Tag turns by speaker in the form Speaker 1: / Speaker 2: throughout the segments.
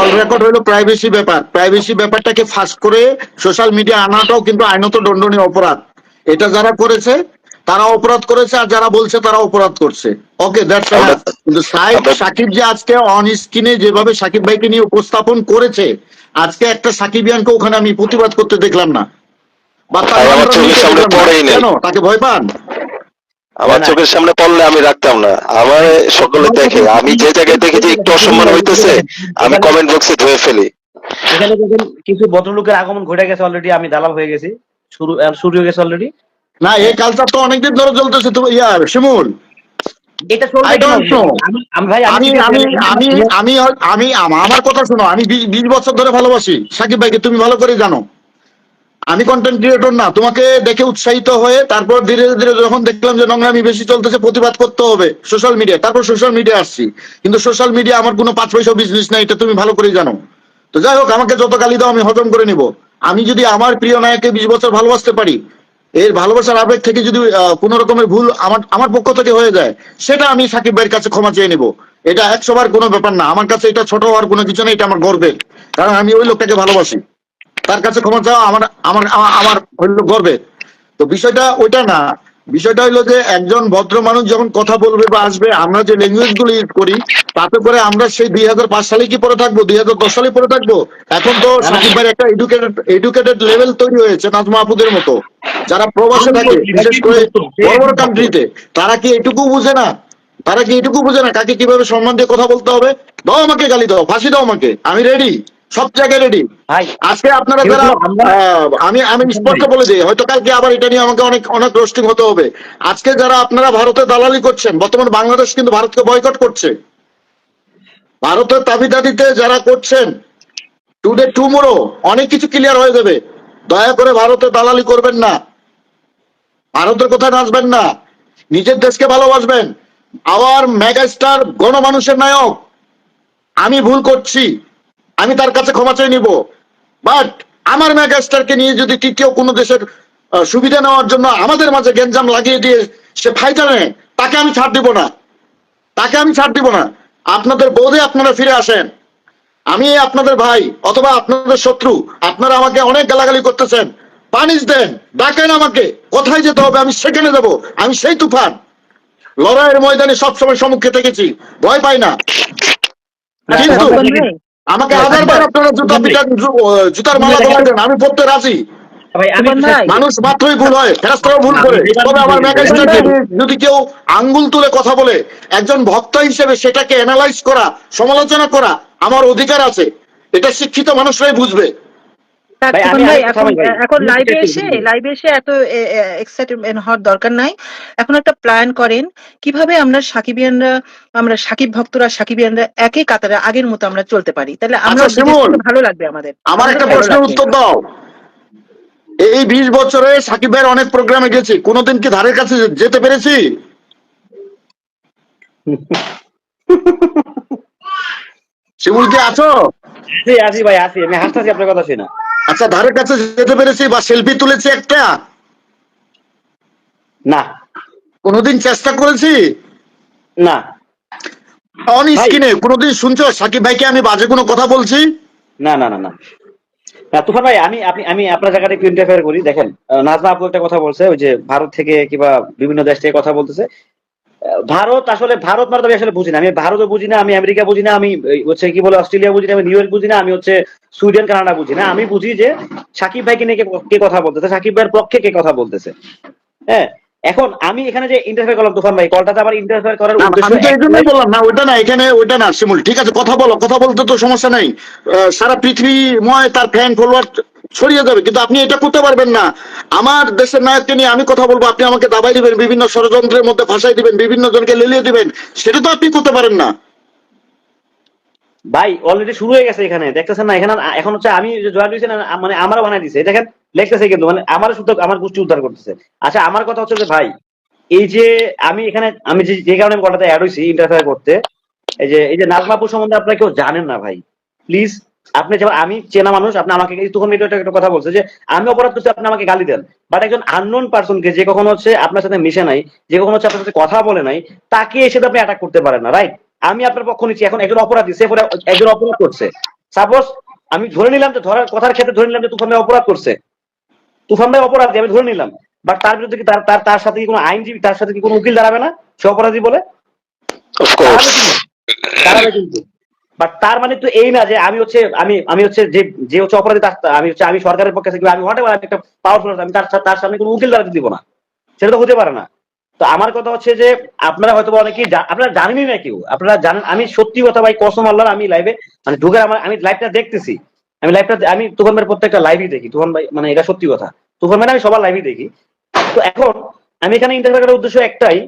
Speaker 1: Call record হলো privacy ব্যাপার। Privacy ব্যাপারটাকে ফাঁস করে সোশ্যাল মিডিয়া আনাটাও কিন্তু আইনত দণ্ডনীয় অপরাধ। এটা যারা করেছে তারা অপরাধ করেছে আর যারা বলছে তারা অপরাধ করছে। ওকে দ্যাটস কিন্তু সাহেব সাকিব যে আজকে অন স্ক্রিনে যেভাবে সাকিব ভাইকে নিয়ে উপস্থাপন করেছে আজকে একটা সাকিবিয়ানকে ওখানে আমি প্রতিবাদ করতে দেখলাম না। বা তাকে ভয় পান?
Speaker 2: আমার। চোখের সামনে পড়লে আমি রাখতাম না। আমার সকলে দেখে। আমি যে জায়গায় দেখি যে একটু অসম্মান হইতেছে আমি কমেন্ট বক্সে ধুয়ে ফেলি।
Speaker 3: এখানে দেখুন কিছু ভদ্রলোকের আগমন ঘটে গেছে অলরেডি আমি দালাল হয়ে গেছি। শুরু শুরু হয়ে গেছে অলরেডি
Speaker 1: না এই কালচার তো অনেকদিন ধরে চলতেছে তো ইয়া শিমুল।
Speaker 3: এটা. আমি- আমি
Speaker 1: আমি আমি আমি আমি আমি আম- আমার কথা শোনো আমি বিশ বছর ধরে ভালোবাসি। সাকিব ভাইকে তুমি ভালো করে জানো। আমি কন্টেন্ট ক্রিয়েটর না, তোমাকে দেখে উৎসাহিত হয়ে তারপর ধীরে ধীরে যখন দেখলাম যে নোংরামি বেশি চলতেছে, প্রতিবাদ করতে হবে সোশ্যাল মিডিয়া তারপর সোশ্যাল মিডিয়া আসছি। কিন্তু সোশ্যাল মিডিয়া আমার কোনো পাঁচ পয়সা বিজনেস নাই, এটা তুমি ভালো করে জানো। তো যাই হোক, আমাকে যত গালি দাও, আমি হজম করে নিব। আমি যদি আমার প্রিয় নায়ককে বিশ বছর ভালোবাসতে পারি, এর ভালোবাসার আবেগ থেকে যদি কোনো রকমের ভুল আমার আমার পক্ষ থেকে হয়ে যায়, সেটা আমি সাকিব ভাইয়ের কাছে ক্ষমা চেয়ে নিব। এটা একশোবার কোনো ব্যাপার না। আমার কাছে এটা ছোট হওয়ার কোনো কিছু নেই, এটা আমার গর্বের। কারণ আমি ওই লোকটাকে ভালোবাসি। তার কাছে ক্ষমা চাওয়া আমার আমার আমার- হইল গর্বের তো বিষয়টা ওইটা না। বিষয়টা হইল যে একজন ভদ্র মানুষ যখন কথা বলবে বা আসবে আমরা যে ল্যাঙ্গুয়েজগুলো ইউজ করি তাতে করে আমরা সেই দুই হাজার পাঁচ সালে কি পরে থাকব? দুই হাজার দশ সালে পরে থাকব? এখন তো সাকিব ভাইয়ের একটা এডুকেটেড এডুকেটেড লেভেল তৈরি হয়েছে নাজমা আপুদের মতো। যারা প্রবাসে থাকে বিশেষ করে বড় বড় কান্ট্রিতে তারা কি এটুকু বুঝে না? তারা কি এটুকু বুঝে না? কাকে কীভাবে সম্মান দিয়ে কথা বলতে হবে? দাও আমাকে গালি দাও ফাঁসি দাও আমাকে আমি রেডি সব জায়গায় রেডি আজকে আপনারা যারা আমি আমি স্পষ্ট বলে দিই হয়তো কালকে আবার এটা নিয়ে আমাকে অনেক অনেক রোস্টিং হতে হবে। আজকে যারা আপনারা ভারতে দালালি করছেন বর্তমানে বাংলাদেশ কিন্তু ভারতকে বয়কট করছে। ভারতের দাবি দাবিতে যারা করছেন টুডে টুমোরো অনেক কিছু ক্লিয়ার হয়ে যাবে। দয়া করে ভারতে দালালি করবেন না। ভারতের কোথায় নাচবেন না। নিজের দেশকে ভালোবাসবেন। আবার মেগাস্টার গণমানুষের নায়ক। আমি ভুল করছি। আমি তার কাছে ক্ষমা চেয়ে নিব। বাট আমার মেগাস্টারকে নিয়ে যদি তৃতীয় কোনো দেশের সুবিধা নেওয়ার জন্য আমাদের মাঝে গেঞ্জাম লাগিয়ে দিয়ে সে ফাইটার নেয় তাকে আমি ছাড় দিব না। তাকে আমি ছাড় দিব না। আপনাদের বোধে আপনারা ফিরে আসেন। আমি আপনাদের ভাই অথবা আপনাদের শত্রু আপনারা আমাকে অনেক গালাগালি করতেছেন। পানিশ দেন ডাকেন আমাকে কোথায় যেতে হবে আমি সেখানে যাব আমি সেই তুফান। লড়াইয়ের ময়দানে সবসময় সম্মুখে থেকেছি ভয় পাই না। কিন্তু আমাকে আপনারা জুতা পিটা জুতার মালা দেন আমি পড়তে রাজি। মানুষ মাত্রই ভুল হয় ফেরাস্তারাও ভুল করে। তবে আমার যদি কেউ আঙ্গুল তুলে কথা বলে একজন ভক্ত হিসেবে সেটাকে অ্যানালাইজ করা সমালোচনা করা আমার অধিকার আছে। এটা শিক্ষিত মানুষরাই বুঝবে
Speaker 3: ভাই, আমি
Speaker 4: ভাই
Speaker 3: আরেকটা
Speaker 4: এখন লাইভে এসে। লাইভে এসে এত এক্সাইটেড হওয়ার দরকার নাই। এখন একটা প্ল্যান করেন কীভাবে আমরা সাকিবিয়ানরা আমরা সাকিব ভক্তরা সাকিবিয়ানরা একই কাতারে আগের মতো আমরা চলতে পারি? তাহলে আমরা
Speaker 1: আচ্ছা,
Speaker 4: ভালো লাগবে আমাদের।
Speaker 1: আমার একটা প্রশ্নের উত্তর দাও। এই বিশ বছরে সাকিব ভাইয়ের অনেক প্রোগ্রামে গেছি কোনোদিন কি ধারের কাছে যেতে পেরেছি? শিমুল কি আছো?
Speaker 3: আসি আসি ভাই আসি আমি হাসতেছি আপনার কথা শুনে।
Speaker 1: আচ্ছা ধারের কাছে যেতে পেরেছি বা সেলফি তুলেছি একটা?
Speaker 3: না।
Speaker 1: কোনোদিন চেষ্টা করেছি?
Speaker 3: না।
Speaker 1: অন স্ক্রিনে কোনোদিন শুনছো? সাকিব ভাইকে আমি বাজে কোনো কথা বলছি?
Speaker 3: না না না না। না তুফান ভাই আমি আপনি আমি আপনার জায়গাটা একটু ইন্টারফেয়ার করি। দেখেন নাজমা আপু একটা কথা বলছে ওই যে ভারত থেকে কিংবা বিভিন্ন দেশ থেকে কথা বলতেছে। ভারত আসলে, ভারত মানে আমি আসলে বুঝি না আমি ভারতও বুঝি না আমি আমেরিকা বুঝি না আমি হচ্ছে কি বলে, অস্ট্রেলিয়া বুঝি না আমি নিউ ইয়র্ক বুঝি না আমি হচ্ছে সুইডেন, কানাডা বুঝি না আমি বুঝি যে সাকিব ভাইকে নিয়ে কে- কে কথা বলতেছে, সাকিব ভাইয়ের পক্ষে কে কথা বলতেছে। হ্যাঁ? এখন আমি এখানে যে ইন্টারফেয়ার করলাম তুফান ভাই কলটাতে আবার ইন্টারফেয়ার করার উদ্দেশ্য
Speaker 1: আমি তো এই জন্যই
Speaker 3: একটাই।
Speaker 1: বললাম না ওইটা না এখানে ওইটা না শিমুল ঠিক আছে কথা বলো কথা বলতে তো সমস্যা নাই। সারা পৃথিবীময় তার ফ্যান ফলোয়ার ছড়িয়ে যাবে কিন্তু আপনি এটা করতে পারবেন না। আমার দেশের নায়ককে নিয়ে আমি কথা বলব আপনি আমাকে দাবাই দিবেন বিভিন্ন ষড়যন্ত্রের মধ্যে ফাঁসাই দিবেন বিভিন্ন জনকে লেলিয়ে দিবেন সেটা তো আপনি করতে পারেন না।
Speaker 3: ভাই অলরেডি শুরু হয়ে গেছে এখানে দেখতেছেন না এখানে এখন হচ্ছে আমি যে জয়েন হয়েছি মানে আমারও বানাই দিছে। দেখেন লিখতেছে কিন্তু মানে আমার শুধু আমার গোষ্ঠী উদ্ধার করতেছে। আচ্ছা আমার কথা হচ্ছে যে ভাই, এই যে আমি এখানে, আমি যে কারণে আমি কটাতে অ্যাড হয়েছি ইন্টারফেয়ার করতে, এই যে এই যে নাজমাপুর সম্বন্ধে আপনারা কেউ জানেন না ভাই প্লিজ আপনি যেমন, আমি চেনা মানুষ, আপনি আমাকে তখন একটা কথা বলছে যে, আমি অপরাধ করছি, আপনি আমাকে গালি দেন। বাট একজন আননোন পার্সনকে যে কখনো হচ্ছে আপনার সাথে মিশে নাই, যে কখনো হচ্ছে আপনার সাথে কথা বলে নাই, তাকে এসে আপনি অ্যাটাক করতে পারেন না রাইট আমি আপনার পক্ষ নিচ্ছি, এখন একজন অপরাধী, সে একজন অপরাধ করছে। সাপোজ আমি ধরে নিলাম যে, ধরার কথার ক্ষেত্রে ধরে নিলাম যে, তুফান অপরাধ করছে। তুফান ভাই অপরাধী আমি ধরে নিলাম। বাট তার বিরুদ্ধে কি তার তার তার সাথে কি কোনো আইনজীবী তার সাথে কি কোনো উকিল দাঁড়াবে না? সে অপরাধী বলে? দাঁড়াবে কিন্তু। বাট তার মানে তো এই না যে আমি হচ্ছে আমি আমি হচ্ছে যে যে হচ্ছে অপরাধী তার আমি হচ্ছে আমি সরকারের পক্ষে থেকে আমি হোয়াট আমি একটা পাওয়ারফুল আমি তার তার সামনে কোনো উকিল দাঁড়াতে দিব না। সেটা তো হতে পারে না। তো আমার কথা হচ্ছে যে আপনারা হয়তো অনেকেই আপনারা জানেনই না কেউ। আপনারা জানেন আমি সত্যি কথা ভাই কসম আল্লাহর আমি লাইভে মানে ঢুকে আমার আমি লাইভটা দেখতেছি। আমি লাইভটা আমি তুফান ভাইয়ের প্রত্যেকটা লাইভই দেখি। তুফান ভাই মানে এটা সত্যি কথা। তুফান ভাই আমি সবার লাইভই দেখি। তো এখন আমি এখানে ইন্টারভিউ করার উদ্দেশ্য একটাই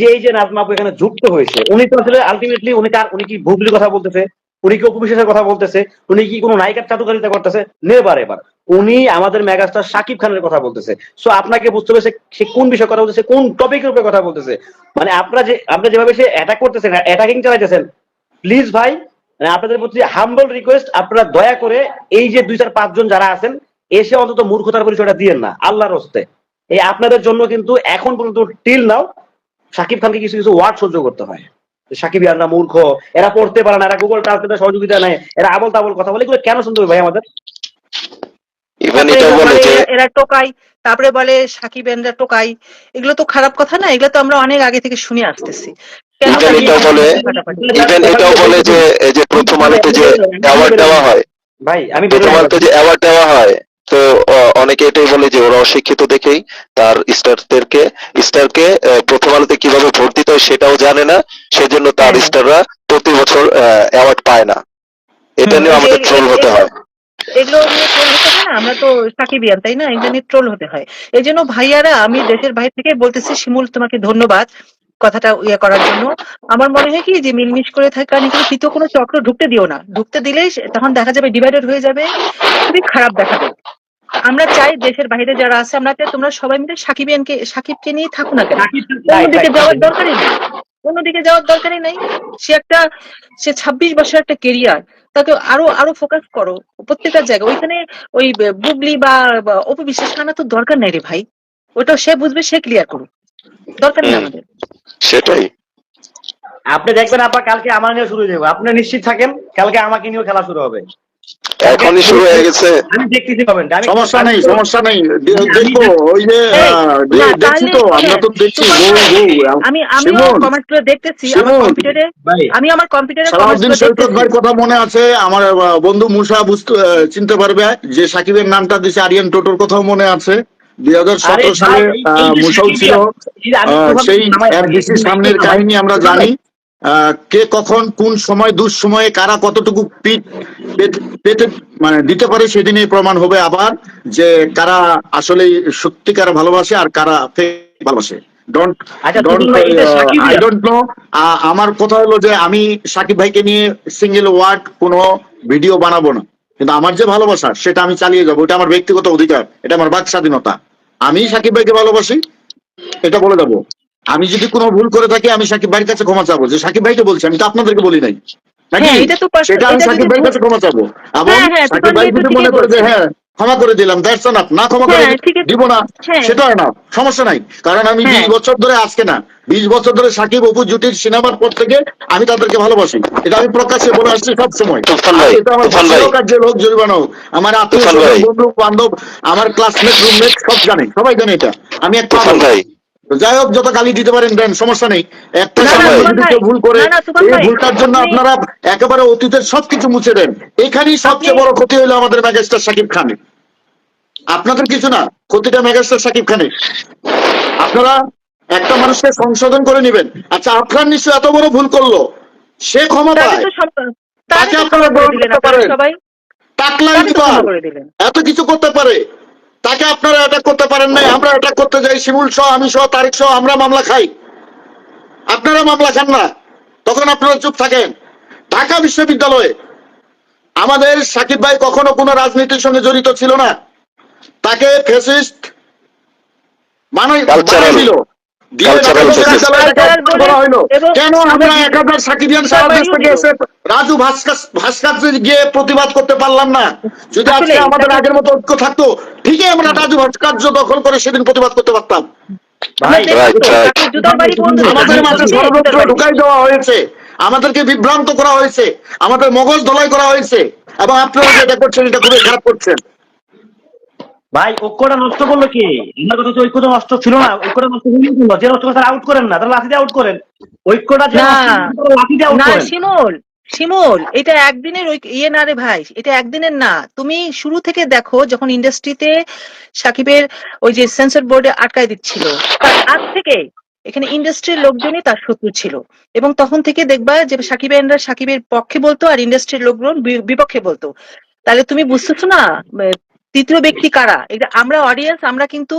Speaker 3: যে, এই যে নাজমা আপু এখানে যুক্ত হয়েছে, উনি তো আসলে আলটিমেটলি উনি কার উনি কি ভুগলির কথা বলতেছে? উনি কি উপবিশেষের কথা বলতেছে? উনি কি কোনো নায়িকার চাতুকারিতা করতেছে? নেবার এবার। উনি আমাদের মেগাস্টার সাকিব খানের কথা বলতেছে। সো আপনাকে বুঝতে হবে সে কোন বিষয়ে কথা বলতেছে, কোন টপিকের উপরে কথা বলতেছে। মানে আপনারা যে আপনারা যেভাবে সে অ্যাটাক করতেছেন অ্যাটাকিং চালাইতেছেন প্লিজ ভাই মানে আপনাদের প্রতি হাম্বল রিকোয়েস্ট আপনারা দয়া করে এই যে দুই চার পাঁচজন যারা আছেন এসে অন্তত মূর্খতার পরিচয়টা দিয়েন না আল্লাহর হস্তে এই আপনাদের জন্য কিন্তু এখন পর্যন্ত টিল নাও সাকিব খানকে কিছু কিছু ওয়ার্ড সহ্য করতে হয়। সাকিব ইয়াররা মূর্খ এরা পড়তে পারে না এরা গুগল ট্রান্সলেটার সহযোগিতা নেয় এরা আবল তাবল কথা বলে এগুলো কেন শুনতে হবে ভাই আমাদের?
Speaker 4: এরা- টোকাই তারপরে বলে সাকিবেনরা টোকাই এগুলো তো খারাপ কথা না এগুলো তো আমরা অনেক আগে থেকে শুনে আসতেছি।
Speaker 2: ইভেন এটাও বলে যে প্রথম আলোতে যে অ্যাওয়ার্ড দেওয়া হয়।
Speaker 3: ভাই আমি
Speaker 2: প্রথম আলোতে যে অ্যাওয়ার্ড দেওয়া হয় তো অনেকে এটাই বলে যে ওরা অশিক্ষিত দেখেই তার স্টারদেরকে স্টারকে প্রথম আলোতে কীভাবে ভোট দিতে হয় সেটাও জানে না সেজন্য তার
Speaker 4: হ্যাঁ।
Speaker 2: স্টাররা প্রতি বছর অ্যাওয়ার্ড পায় না। এটা নিয়ে আমাদের ট্রোল হতে হয়।
Speaker 4: এগুলো নিয়ে ট্রোল হতে হয় না আমরা তো সাকিবিয়ান তাই না? এগুলো নিয়ে ট্রোল হতে হয়। এই জন্য ভাইয়ারা আমি দেশের বাইরে থেকে বলতেছি শিমুল তোমাকে ধন্যবাদ। কথাটা ইয়ে করার জন্য। আমার মনে হয় কি যে মিলমিশ করে থাকা নিয়ে তৃতীয় কোনো চক্র ঢুকতে দিও না। ঢুকতে দিলে তখন দেখা যাবে ডিভাইডেড হয়ে যাবে খুবই খারাপ দেখাবে। আমরা চাই দেশের বাইরে যারা আছে আমরা চাই তোমরা সবাই মিলে সাকিবিয়ানকে সাকিবকে নিয়ে থাকো না কেন? অন্যদিকে যাওয়ার দরকারই নেই। অন্যদিকে যাওয়ার দরকারই নাই। সে একটা সে ছাব্বিশ বছর একটা কেরিয়ার তাকে আরও আরও ফোকাস করো। প্রত্যেকটা জায়গায়। ওইখানে ওই বুবলি বা বা অপু বিশ্বাস আনা তো দরকার নাই রে ভাই। ওটা সে বুঝবে সে ক্লিয়ার করুক। দরকার নেই আমাদের।
Speaker 2: সেটাই।
Speaker 3: আপনি দেখবেন আপা কালকে আমার নিয়ে শুরু হয়ে যাবে। আপনি নিশ্চিত থাকেন কালকে আমাকে নিয়েও খেলা শুরু হবে।
Speaker 2: এখনই শুরু হয়ে গেছে।
Speaker 3: আমি দেখতেছি পাবেন আমি
Speaker 1: সমস্যা নেই সমস্যা নেই। ওই যে দেখছি তো আমরা তো দেখছি
Speaker 4: ভাই,
Speaker 1: বউ
Speaker 4: আমি কমেন্ট করে দেখতেছি আমার কম্পিউটারে আমি আমার কম্পিউটারে
Speaker 1: সালাউদ্দিন সৈকত
Speaker 4: দেখতেছি।
Speaker 1: কথা মনে আছে আমার বন্ধু মুসা বুঝতে চিনতে পারবে যে সাকিবের নামটা দিছে আরিয়ান টোটোর কথাও মনে আছে। দুই হাজার সতেরো সালে ছিল সেই এফডিসি সামনের কাহিনী আমরা জানি। কে কখন কোন সময় দুঃসময়ে কারা কতটুকু পেতে- মানে দিতে পারে সেদিনই প্রমাণ হবে আবার যে কারা আসলে সত্যিকার ভালোবাসে আর কারা ভালোবাসে। আই ডোন্ট নো আমার কথা হলো যে আমি সাকিব ভাইকে নিয়ে সিঙ্গেল ওয়ার্ড কোনো ভিডিও বানাবো না। কিন্তু আমার যে ভালোবাসা সেটা আমি চালিয়ে যাব এটা আমার ব্যক্তিগত অধিকার এটা আমার বাক স্বাধীনতা। আমি সাকিব ভাইকে ভালোবাসি এটা বলে দেবো। আমি যদি কোনো ভুল করে থাকি আমি সাকিব ভাইয়ের কাছে ক্ষমা চাবো। যে সাকিব ভাইকে বলছি আমি তো আপনাদেরকে বলি নাই।
Speaker 4: হ্যাঁ,
Speaker 1: সেটা আমি সাকিব ভাইয়ের কাছে ক্ষমা চাবো। এবং
Speaker 4: হ্যাঁ, হ্যাঁ,
Speaker 1: সাকিব ভাই যদি মনে করে যে হ্যাঁ ক্ষমা করে দিলাম দ্যাটস না না ক্ষমা করে
Speaker 4: হ্যাঁ, আছে।
Speaker 1: দিব না
Speaker 4: হ্যাঁ।
Speaker 1: সেটা না সমস্যা নাই কারণ আমি
Speaker 4: হ্যাঁ।
Speaker 1: বিশ বছর ধরে আজকে না বিশ বছর ধরে সাকিব অপু জুটির সিনেমার পর থেকে আমি তাদেরকে ভালোবাসি এটা আমি প্রকাশ্যে বলে আসছি সব সময়
Speaker 2: তুফান ভাই,
Speaker 1: এটা আমার
Speaker 2: তুফান ভাই।
Speaker 1: কার্যের হোক জরিমানা হোক আমার আত্মীয়। বন্ধু বান্ধব আমার ক্লাসমেট রুমমেট সব জানে সবাই জানে এটা আমি একটা যাই হোক যত গালি দিতে পারেন দেন সমস্যা নেই। একটা ভুল করে এই ভুলটার জন্য আপনারা একেবারে অতীতের সবকিছু মুছে দেন। এখানেই সবচেয়ে বড় ক্ষতি হলো আমাদের মেগাস্টার সাকিব খানের আপনাদের কিছু না ক্ষতিটা মেগাস্টার সাকিব খানের আপনারা একটা মানুষকে সংশোধন করে নেবেন। আচ্ছা আফরান নিশ্চয় এত বড় ভুল করল। সে ক্ষমা পায়।
Speaker 4: তো সব তাহলে
Speaker 1: তাকে আপনারা গ্রহণ করতে পারেন।
Speaker 4: সবাই।
Speaker 1: টাকলা
Speaker 4: তাহলে তো
Speaker 1: ইকবাল
Speaker 4: ক্ষমা করে দিলেন।
Speaker 1: এত কিছু করতে পারে। তাকে আপনারা অ্যাটাক করতে পারেন নাই আমরা অ্যাটাক করতে যাই শিমুল সহ আমি সহ তারিক সহ আমরা মামলা খাই। আপনারা মামলা খান না। তখন আপনারা চুপ থাকেন। ঢাকা বিশ্ববিদ্যালয়ে আমাদের সাকিব ভাই কখনো কোনো রাজনীতির সঙ্গে জড়িত ছিল না। তাকে ফেসিস্ট মানে
Speaker 2: Cultural.
Speaker 1: দিল রাজু ভাস্কার্য গিয়ে প্রতিবাদ করতে পারলাম না। যদি আজকে আমাদের আগের মতো ঐক্য থাকতো ঠিকই আমরা রাজু ভাস্কর্য দখল করে সেদিন প্রতিবাদ করতে পারতাম। আমাদের মাঝে ষড়যন্ত্র ঢুকাই দেওয়া হয়েছে। আমাদেরকে বিভ্রান্ত করা হয়েছে। আমাদের মগজ ধলাই করা হয়েছে। এবং আপনারা যেটা করছেন এটা খুবই খারাপ করছেন।
Speaker 3: ভাই ঐক্যটা নষ্ট করল কি? আমার কথা হচ্ছে ঐক্যটা নষ্ট ছিল না ঐক্যটা নষ্ট হয়ে গেল যে নষ্ট করে আউট করেন না তাহলে লাঠি দিয়ে আউট করেন। ঐক্যটা যে লাঠি দিয়ে আউট করেন।
Speaker 4: শিমুল শিমুল এটা একদিনের ওই ইয়ে না রে ভাই এটা একদিনের না। তুমি শুরু থেকে দেখো যখন ইন্ডাস্ট্রিতে সাকিবের ওই যে সেন্সর বোর্ডে আটকায় দিচ্ছিল আগ থেকে এখানে ইন্ডাস্ট্রির লোকজনই তার শত্রু ছিল। এবং তখন থেকে দেখবা যে সাকিবেনরা সাকিবের পক্ষে বলতো আর ইন্ডাস্ট্রির লোকজন বিপক্ষে বলতো। তাহলে তুমি বুঝতেছো না? তৃতীয় ব্যক্তি কারা? এটা আমরা অডিয়েন্স আমরা কিন্তু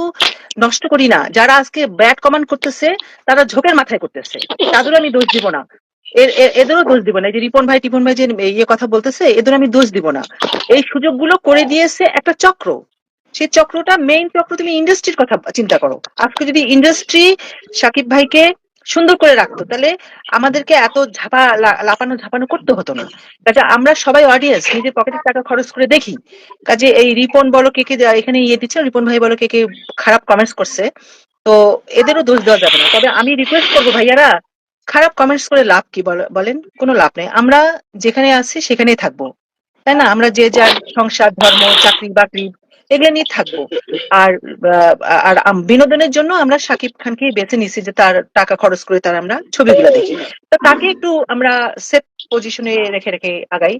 Speaker 4: নষ্ট করি না। যারা আজকে ব্যাড কমান্ড করতেছে, তারা ঝোঁকের মাথায় করতেছে। তাদেরও আমি দোষ দিব না। এদেরও দোষ দিব না। এই যে রিপন ভাই, টিপন ভাই যে ইয়ে কথা বলতেছে এদের আমি দোষ দিব না। এই সুযোগগুলো করে দিয়েছে একটা চক্র। সেই চক্রটা মেইন চক্র তুমি ইন্ডাস্ট্রির কথা চিন্তা করো। আজকে যদি ইন্ডাস্ট্রি সাকিব ভাইকে সুন্দর করে রাখতো। তাহলে আমাদেরকে এত ঝাপা লাপানো ঝাপানো করতে হতো না। কাজে আমরা সবাই অডিয়েন্স নিজের পকেটের টাকা খরচ করে দেখি। কাজে এই রিপন বলো কে কে এখানে ইয়ে দিচ্ছে, রিপন ভাই বলো কে কে খারাপ কমেন্টস করছে। তো এদেরও দোষ দেওয়া যাবে না। তবে আমি রিকোয়েস্ট করব, ভাইয়ারা, খারাপ কমেন্টস করে লাভ কি বল- বলেন? কোনো লাভ নেই। আমরা যেখানে আছি সেখানেই থাকব। তাই না? আমরা যে যার সংসার, ধর্ম, চাকরি, বাকরি এগুলো নিয়ে থাকব। আর আর বিনোদনের জন্য আমরা সাকিব খানকে বেছে নিছি যে তার টাকা খরচ করে তার আমরা ছবিগুলো দেখি। তো তাকে একটু আমরা সেফ পজিশনে রেখে রেখে আগাই।